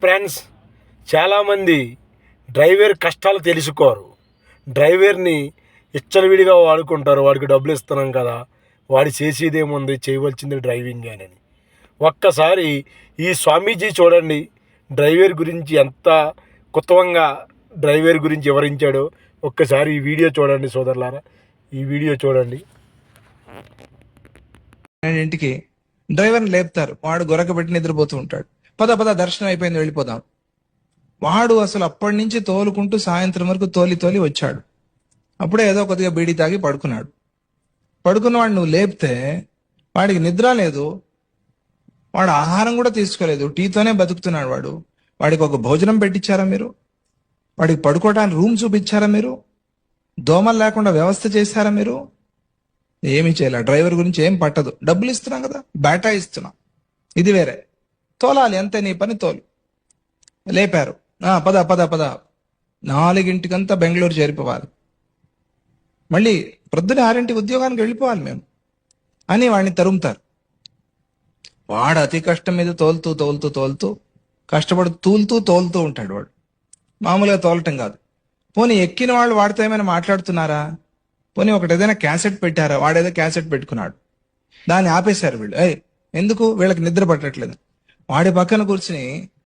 Friends చాలామంది driver కష్టాలు తెలుసుకోరు. డ్రైవర్ని ఇచ్చలవిడిగా వాడుకుంటారు వాడికి డబ్బులు ఇస్తున్నాం కదా వాడు చేసేదేముంది చేయవలసింది డ్రైవింగ్ అని. ఒక్కసారి ఈ స్వామీజీ చూడండి డ్రైవర్ గురించి ఎంత కుత్వంగా డ్రైవర్ గురించి వివరించాడో. ఒక్కసారి ఈ వీడియో చూడండి సోదరులారా. ఈ వీడియో చూడండి. ఇంటికి డ్రైవర్ని లేపుతారు వాడు గొరక పెట్టి నిద్రపోతూ ఉంటాడు. పద పద దర్శనం అయిపోయింది వెళ్ళిపోదాం. వాడు అసలు అప్పటి నుంచి తోలుకుంటూ సాయంత్రం వరకు తోలి తోలి వచ్చాడు. అప్పుడే ఏదో కొద్దిగా బీడీ తాగి పడుకున్నాడు. పడుకున్న వాడు నువ్వు లేపితే వాడికి నిద్ర లేదు. వాడు ఆహారం కూడా తీసుకోలేదు. టీతోనే బతుకుతున్నాడు వాడు. వాడికి ఒక భోజనం పెట్టించారా మీరు? వాడికి పడుకోవడానికి రూమ్ చూపించారా మీరు? దోమలు లేకుండా వ్యవస్థ చేశారా మీరు? ఏమి చేయలే. డ్రైవర్ గురించి ఏం పట్టదు. డబ్బులు ఇస్తున్నాం కదా. బేటా ఇస్తున్నాం. ఇది వేరే. తోలాలి అంతే నీ పని తోలు. లేపారు. పద పద పద. నాలుగింటికంతా బెంగళూరు చేరిపోవాలి. మళ్ళీ ప్రొద్దున ఆరింటి ఉద్యోగానికి వెళ్ళిపోవాలి మేము. అని వాడిని తరుముతారు. వాడు అతి కష్టం మీద తోలుతూ తోలుతూ తోలుతూ కష్టపడి తూలుతూ తోలుతూ ఉంటాడు వాడు. మామూలుగా తోలటం కాదు. పోనీ ఎక్కిన వాళ్ళు వాడితో ఏమైనా మాట్లాడుతున్నారా? పోనీ ఒకటి ఏదైనా క్యాసెట్ పెట్టారా? వాడేదో క్యాసెట్ పెట్టుకున్నాడు. దాన్ని ఆపేశారు వీళ్ళు. ఏయ్ ఎందుకు? వీళ్ళకి నిద్ర పట్టట్లేదు. వాడి పక్కన కూర్చుని